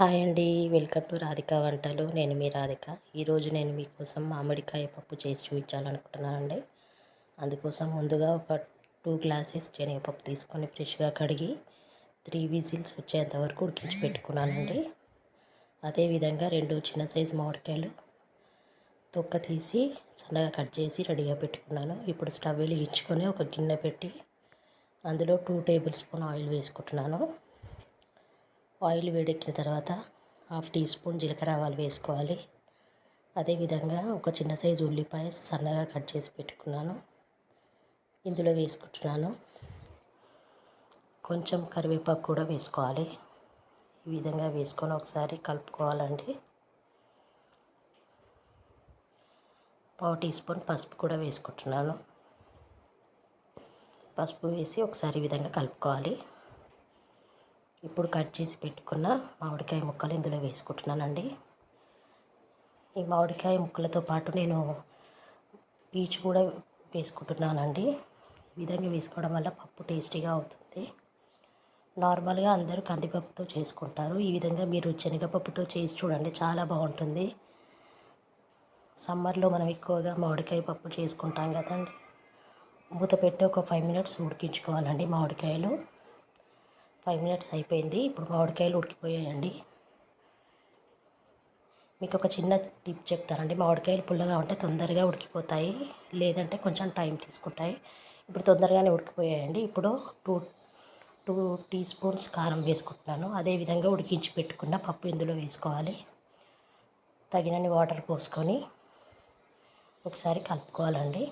Hi అండి. Welcome to Radhika వంటలు. నేను మీ రాధిక. ఈరోజు నేను మీకోసం మామిడికాయ పప్పు చేసి చూపించాలనుకుంటున్నానండి. అందుకోసం ముందుగా ఒక టూ గ్లాసెస్ శనగపప్పు తీసుకొని ఫ్రెష్గా కడిగి త్రీ విజిల్స్ వచ్చేంత వరకు ఉడికించి పెట్టుకున్నానండి అదేవిధంగా రెండు చిన్న సైజు మామిడికాయలు తొక్క తీసి సన్నగా కట్ చేసి రెడీగా పెట్టుకున్నాను. ఇప్పుడు స్టవ్ వెలిగించుకొని ఒక గిన్నె పెట్టి అందులో టూ టేబుల్ స్పూన్ ఆయిల్ వేసుకుంటున్నాను. ఆయిల్ వేడెక్కిన తర్వాత హాఫ్ టీ స్పూన్ జీలకర్ర ఆవాలు వేసుకోవాలి. అదేవిధంగా ఒక చిన్న సైజు ఉల్లిపాయ సన్నగా కట్ చేసి పెట్టుకున్నాను. ఇందులో వేసుకుంటున్నాను. కొంచెం కరివేపాకు కూడా వేసుకోవాలి. ఈ విధంగా వేసుకొని ఒకసారి కలుపుకోవాలండి. పావు టీ స్పూన్ పసుపు కూడా వేసుకుంటున్నాను. పసుపు వేసి ఒకసారి ఈ విధంగా కలుపుకోవాలి. ఇప్పుడు కట్ చేసి పెట్టుకున్న మామిడికాయ ముక్కలు ఇందులో వేసుకుంటున్నానండి. ఈ మామిడికాయ ముక్కలతో పాటు నేను పీచు కూడా వేసుకుంటున్నానండి. ఈ విధంగా వేసుకోవడం వల్ల పప్పు టేస్టీగా అవుతుంది. నార్మల్గా అందరూ కందిపప్పుతో చేసుకుంటారు. ఈ విధంగా మీరు శనగపప్పుతో చేసి చూడండి చాలా బాగుంటుంది. సమ్మర్లో మనం ఎక్కువగా మామిడికాయ పప్పు చేసుకుంటాం కదండి. మూత పెట్టి ఒక ఫైవ్ మినిట్స్ ఉడికించుకోవాలండి మామిడికాయలు. ఫైవ్ మినిట్స్ అయిపోయింది. ఇప్పుడు మామిడికాయలు ఉడికిపోయాయండి. మీకు ఒక చిన్న టిప్ చెప్తానండి. మామిడికాయలు పుల్లగా ఉంటే తొందరగా ఉడికిపోతాయి. లేదంటే కొంచెం టైం తీసుకుంటాయి. ఇప్పుడు తొందరగానే ఉడికిపోయాయండి. ఇప్పుడు టూ టూ టీ స్పూన్స్ కారం వేసుకుంటున్నాను. అదేవిధంగా ఉడికించి పెట్టుకున్న పప్పు ఇందులో వేసుకోవాలి. తగినన్ని వాటర్ పోసుకొని ఒకసారి కలుపుకోవాలండి.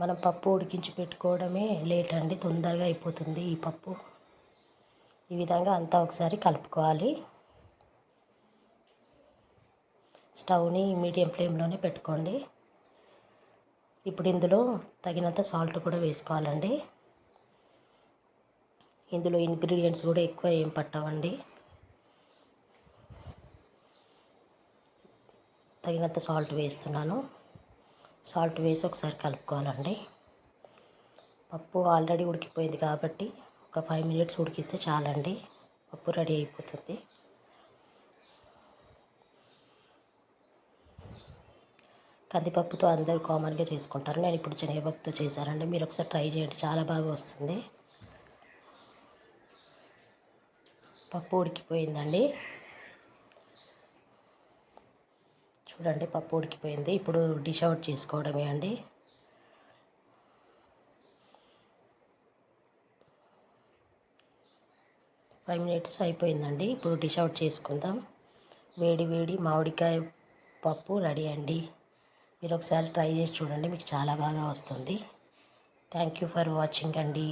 మనం పప్పు ఉడికించి పెట్టుకోవడమే లేట్ అండి తొందరగా అయిపోతుంది ఈ పప్పు. ఈ విధంగా అంతా ఒకసారి కలుపుకోవాలి. స్టవ్ని మీడియం ఫ్లేమ్లోనే పెట్టుకోండి. ఇప్పుడు ఇందులో తగినంత సాల్ట్ కూడా వేసుకోవాలండి. ఇందులో ఇంగ్రీడియంట్స్ కూడా ఎక్కువ ఏం పట్టవండి. తగినంత సాల్ట్ వేస్తున్నాను. సాల్ట్ వేసి ఒకసారి కలుపుకోవాలండి. పప్పు ఆల్రెడీ ఉడికిపోయింది కాబట్టి ఒక ఫైవ్ మినిట్స్ ఉడికిస్తే చాలండి. పప్పు రెడీ అయిపోతుంది. కందిపప్పుతో అందరూ కామన్గా చేసుకుంటారు. నేను ఇప్పుడు శనగపప్పుతో చేశానండి. మీరు ఒకసారి ట్రై చేయండి. చాలా బాగా వస్తుంది. పప్పు ఉడికిపోయిందండి. చూడండి పప్పు ఉడికిపోయింది. ఇప్పుడు డిష్ అవుట్ చేసుకోవడమే అండి. ఫైవ్ మినిట్స్ అయిపోయిందండి. ఇప్పుడు డిష్ అవుట్ చేసుకుందాం. వేడి వేడి మామిడికాయ పప్పు రెడీ అండి. మీరు ఒకసారి ట్రై చేసి చూడండి మీకు చాలా బాగా వస్తుంది. థ్యాంక్ యూ ఫర్ వాచింగ్ అండి.